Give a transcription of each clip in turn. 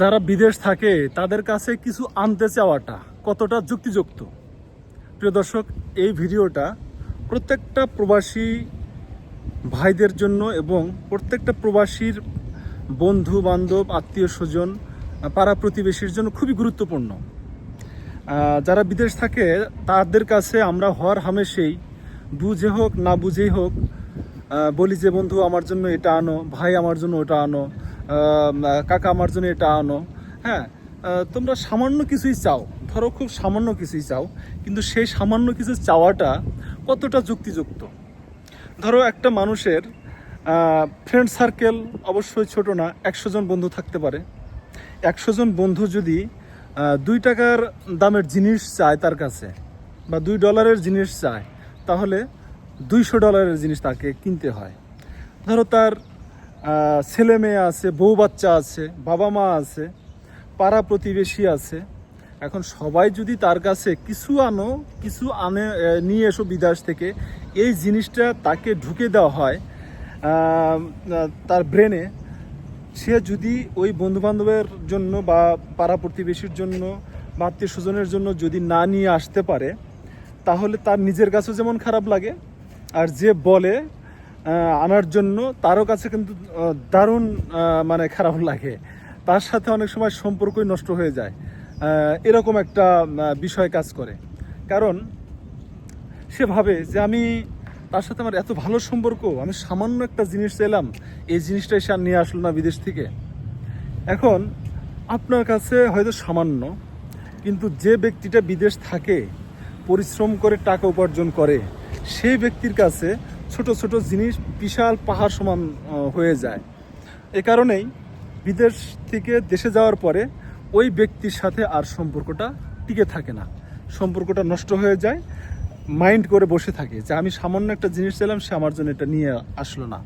যারা বিদেশ থাকে, তাদের কাছে কিছু আনতে চাওয়াটা কতটা যুক্তিযুক্ত? প্রিয় দর্শক, এই ভিডিওটা প্রত্যেকটা প্রবাসী ভাইদের জন্য এবং প্রত্যেকটা প্রবাসীর বন্ধু, বান্ধব, আত্মীয় স্বজন, পাড়া প্রতিবেশীর জন্য খুবই গুরুত্বপূর্ণ। যারা বিদেশ থাকে, তাদের কাছে আমরা হর হামেশেই বুঝে হোক, না বুঝেই হোক বলি যে, বন্ধু, আমার জন্য এটা আনো, ভাই, আমার জন্য ওটা আনো। কাকা আমার জন্য এটা আনো। হ্যাঁ তোমরা সামান্য কিছুই চাও। ধরো খুব সামান্য কিছুই চাও, কিন্তু সেই সামান্য কিছু চাওয়াটা কতটা যুক্তিযুক্ত? ধরো একটা মানুষের ফ্রেন্ড সার্কেল অবশ্যই ছোট না, একশো জন বন্ধু থাকতে পারে। একশো জন বন্ধু যদি দুই টাকার দামের জিনিস চায় তার কাছে, বা দুই ডলারের জিনিস চায়, তাহলে দুইশো ডলারের জিনিস তাকে কিনতে হয়। ধরো তার ছেলে মেয়ে আছে, বউ বাচ্চা আছে, বাবা মা আছে, পাড়া প্রতিবেশী আছে। এখন সবাই যদি তার কাছে কিছু আনো, কিছু আনে নিয়ে এসো বিদেশ থেকে, এই জিনিসটা তাকে ঢুকে দেওয়া হয় তার ব্রেনে। সে যদি ওই বন্ধু বান্ধবের জন্য বা পাড়া প্রতিবেশীর জন্য, বা আত্মীয় স্বজনের জন্য যদি না নিয়ে আসতে পারে, তাহলে তার নিজের কাছেও যেমন খারাপ লাগে, আর যে বলে আনার জন্য তারও কাছে কিন্তু দারুণ মানে খারাপ লাগে। তার সাথে অনেক সময় সম্পর্কই নষ্ট হয়ে যায়। এরকম একটা বিষয় কাজ করে। কারণ সে ভাবে যে আমি তার সাথে আমার এত ভালো সম্পর্ক, আমি সামান্য একটা জিনিস চাইলাম, এই জিনিসটাই সে আর নিয়ে আসলো না বিদেশ থেকে। এখন আপনার কাছে হয়তো সামান্য, কিন্তু যে ব্যক্তিটা বিদেশ থাকে, পরিশ্রম করে টাকা উপার্জন করে, সেই ব্যক্তির কাছে ছোট ছোট জিনিস বিশাল পাহাড় সমান হয়ে যায়। এ কারণেই বিদেশ থেকে দেশে যাওয়ার পরে ওই ব্যক্তির সাথে আর সম্পর্কটা টিকে থাকে না। সম্পর্কটা নষ্ট হয়ে যায়, মাইন্ড করে বসে থাকে যে আমি সামান্য একটা জিনিস চাইলাম, সে আমার জন্য এটা নিয়ে আসলো না।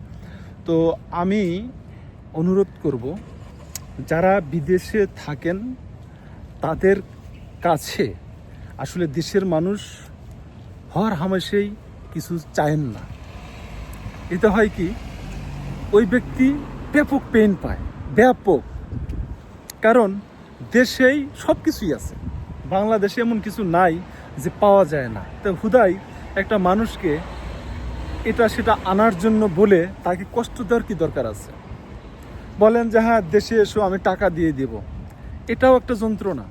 তো আমি অনুরোধ করব, যারা বিদেশে থাকেন, তাদের কাছে আসলে দেশের মানুষ হর হামেশেই কিছু চায়েন না। এতে হয় কি? ওই ব্যক্তি ব্যাপক পেন পায়, ব্যাপক। কারণ দেশেই সব কিছুই আছে। বাংলাদেশে এমন কিছু নাই যে পাওয়া যায় না। তো হুদাই একটা মানুষকে এটা সেটা আনার জন্য বলে তাকে কষ্ট দেওয়ার কি দরকার আছে? বলেন যে হ্যাঁ দেশে এসো, আমি টাকা দিয়ে দেব। এটাও একটা যন্ত্রণা।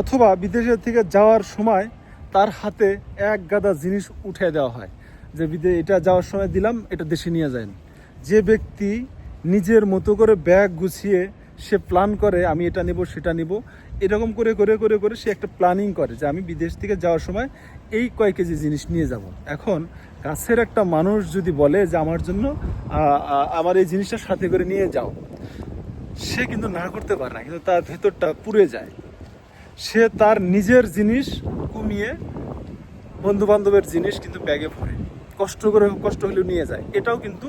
অথবা বিদেশে থেকে যাওয়ার সময় তার হাতে এক গাদা জিনিস উঠে দেওয়া হয়। যে বিদে এটা যাওয়ার সময় দিলাম, এটা দেশে নিয়ে যায় যে ব্যক্তি নিজের মতো করে ব্যাগ গুছিয়ে সে প্ল্যান করে, আমি এটা নেব, সেটা নেব, এরকম করে করে করে করে সে একটা প্ল্যানিং করে যে আমি বিদেশ থেকে যাওয়ার সময় এই কয় কেজি জিনিস নিয়ে যাব। এখন কাছের একটা মানুষ যদি বলে যে আমার জন্য আমার এই জিনিসটা সাথে করে নিয়ে যাও, সে কিন্তু না করতে পারে না, কিন্তু তার ভেতরটা পুড়ে যায়। সে তার নিজের জিনিস কমিয়ে বন্ধু বান্ধবের জিনিস কিন্তু ব্যাগে ভরে। কষ্ট করে কষ্ট হলেও নিয়ে যায়, এটাও কিন্তু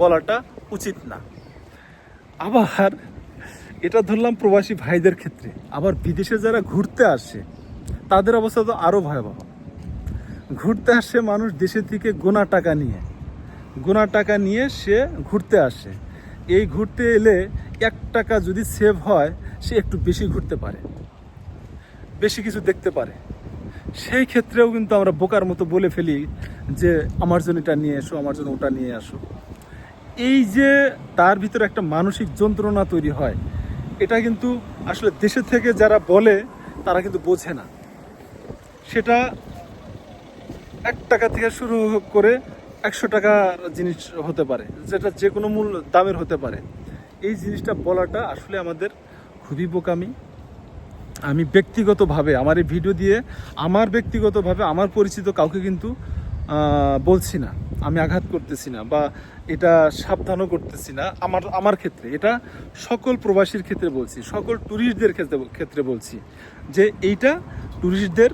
বলাটা উচিত না। আবার এটা ধরলাম প্রবাসী ভাইদের ক্ষেত্রে, আবার বিদেশে যারা ঘুরতে আসে, তাদের অবস্থা তো আরও ভয়াবহ। ঘুরতে আসে মানুষ দেশে থেকে গোনা টাকা নিয়ে, গোনা টাকা নিয়ে সে ঘুরতে আসে। এই ঘুরতে এলে এক টাকা যদি সেভ হয়, সে একটু বেশি ঘুরতে পারে, বেশি কিছু দেখতে পারে। সেই ক্ষেত্রেও কিন্তু আমরা বোকার মতো বলে ফেলি যে আমার জন্য এটা নিয়ে এসো, আমার জন্য ওটা নিয়ে আসো। এই যে তার ভিতরে একটা মানসিক যন্ত্রণা তৈরি হয়, এটা কিন্তু আসলে দেশে থেকে যারা বলে, তারা কিন্তু বোঝে না। সেটা এক টাকা থেকে শুরু করে একশো টাকার জিনিস হতে পারে, যেটা যে কোনো মূল দামের হতে পারে। এই জিনিসটা বলাটা আসলে আমাদের খুবই বোকামি। আমি ব্যক্তিগতভাবে আমার এই ভিডিও দিয়ে, আমার ব্যক্তিগতভাবে, আমার পরিচিত কাউকে কিন্তু বলছি না, আমি আঘাত করতেছি না বা এটা সাবধানও করতেছি না, আমার আমার ক্ষেত্রে, এটা সকল প্রবাসীর ক্ষেত্রে বলছি, সকল ট্যুরিস্টদের ক্ষেত্রে ক্ষেত্রে বলছি যে এইটা ট্যুরিস্টদের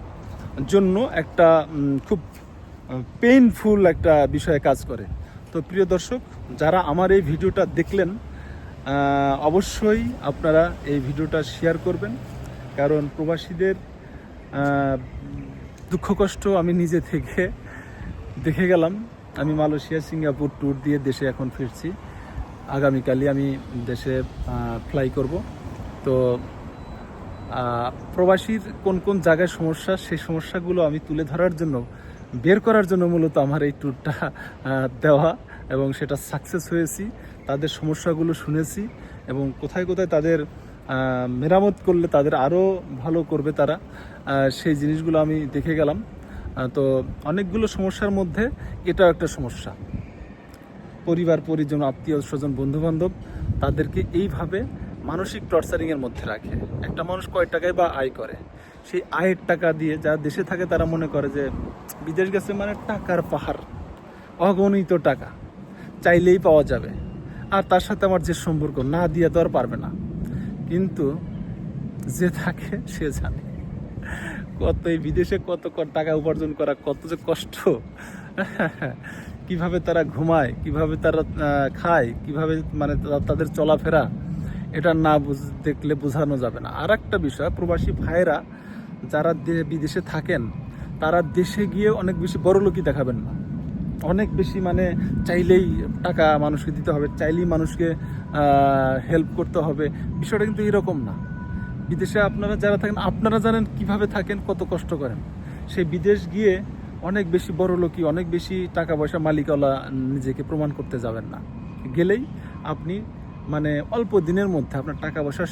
জন্য একটা খুব পেইনফুল একটা বিষয়ে কাজ করে। তো প্রিয় দর্শক, যারা আমার এই ভিডিওটা দেখলেন অবশ্যই আপনারা এই ভিডিওটা শেয়ার করবেন, কারণ প্রবাসীদের দুঃখ কষ্ট আমি নিজে থেকে দেখে গেলাম, আমি মালয়েশিয়া, সিঙ্গাপুর ট্যুর দিয়ে দেশে এখন ফিরছি। আগামীকালই আমি দেশে ফ্লাই করব। তো প্রবাসীর কোন কোন জায়গায় সমস্যা, সেই সমস্যাগুলো আমি তুলে ধরার জন্য, বের করার জন্য মূলত আমার এই ট্যুরটা দেওয়া এবং সেটা সাকসেস হয়েছি, তাদের সমস্যাগুলো শুনেছি এবং কোথায় কোথায় তাদের মেরামত করলে তাদের আরও ভালো করবে তারা সেই জিনিসগুলো আমি দেখে গেলাম। তো অনেকগুলো সমস্যার মধ্যে এটাও একটা সমস্যা। পরিবার, পরিজন, আত্মীয়, স্বজন বন্ধু বান্ধব তাদেরকে এইভাবে মানসিক টর্চারিংয়ের মধ্যে রাখে। একটা মানুষ কয় টাকায় বা আয় করে, সেই আয়ের টাকা দিয়ে যারা দেশে থাকে তারা মনে করে যে, বিদেশ গেছে মানে টাকার পাহাড়, অগণিত টাকা, চাইলেই পাওয়া যাবে। আর তার সাথে আমার যে সম্পর্ক, না দিয়ে তো আর পারবে না। কিন্তু যে থাকে সে জানে। কত, এই বিদেশে কত টাকা উপার্জন করা কত যে কষ্ট। কীভাবে তারা ঘুমায়, কীভাবে তারা খায়, কীভাবে মানে তাদের চলাফেরা, এটা না দেখলে বোঝানো যাবে না। আর একটা বিষয়, প্রবাসী ভাইয়েরা যারা বিদেশে থাকেন, তারা দেশে গিয়ে অনেক বেশি বড়লোকি দেখাবেন না। অনেক বেশি মানে চাইলেই টাকা মানুষকে দিতে হবে, চাইলেই মানুষকে হেল্প করতে হবে। বিষয়টা কিন্তু এরকম না। বিদেশে আপনারা যারা থাকেন, আপনারা জানেন কীভাবে থাকেন, কত কষ্ট করেন। সেই বিদেশ গিয়ে অনেক বেশি বড় লোকই, অনেক বেশি টাকা পয়সা মালিকওয়ালা নিজেকে প্রমাণ করতে যাবেন না। গেলেই আপনি মানে অল্প দিনের মধ্যে আপনার টাকা পয়সা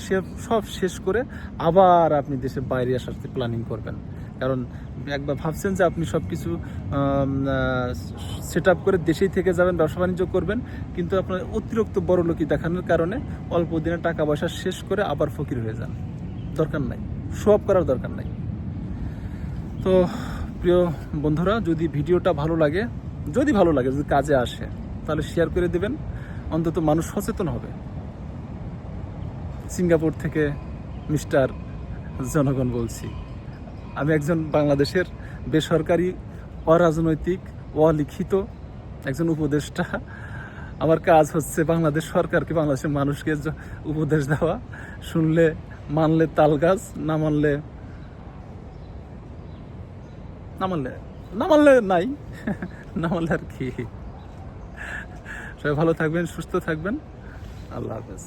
সব শেষ করে আবার আপনি দেশের বাইরে আসার প্ল্যানিং করবেন। কারণ একবার ভাবছেন যে আপনি সব কিছু সেট করে দেশেই থেকে যাবেন, ব্যবসা বাণিজ্য করবেন, কিন্তু আপনার অতিরিক্ত বড় লোকই দেখানোর কারণে অল্প দিনে টাকা পয়সা শেষ করে আবার ফকির হয়ে যান। দরকার নাই শো অফ করার দরকার নাই। তো প্রিয় বন্ধুরা, যদি ভিডিওটা ভালো লাগে, যদি ভালো লাগে, যদি কাজে আসে, তাহলে শেয়ার করে দেবেন, অন্তত মানুষ সচেতন হবে। সিঙ্গাপুর থেকে মিস্টার জনগণ বলছি। আমি একজন বাংলাদেশের বেসরকারি, অরাজনৈতিক, অলিখিত একজন উপদেষ্টা। আমার কাজ হচ্ছে বাংলাদেশ সরকারকে, বাংলাদেশের মানুষকে উপদেশ দেওয়া, শুনলে মানলে তাল গাছ, না মানলে না মানলে না মানলে নাই। না মানলে আর কি। সবাই ভালো থাকবেন, সুস্থ থাকবেন। আল্লাহ হাফেজ।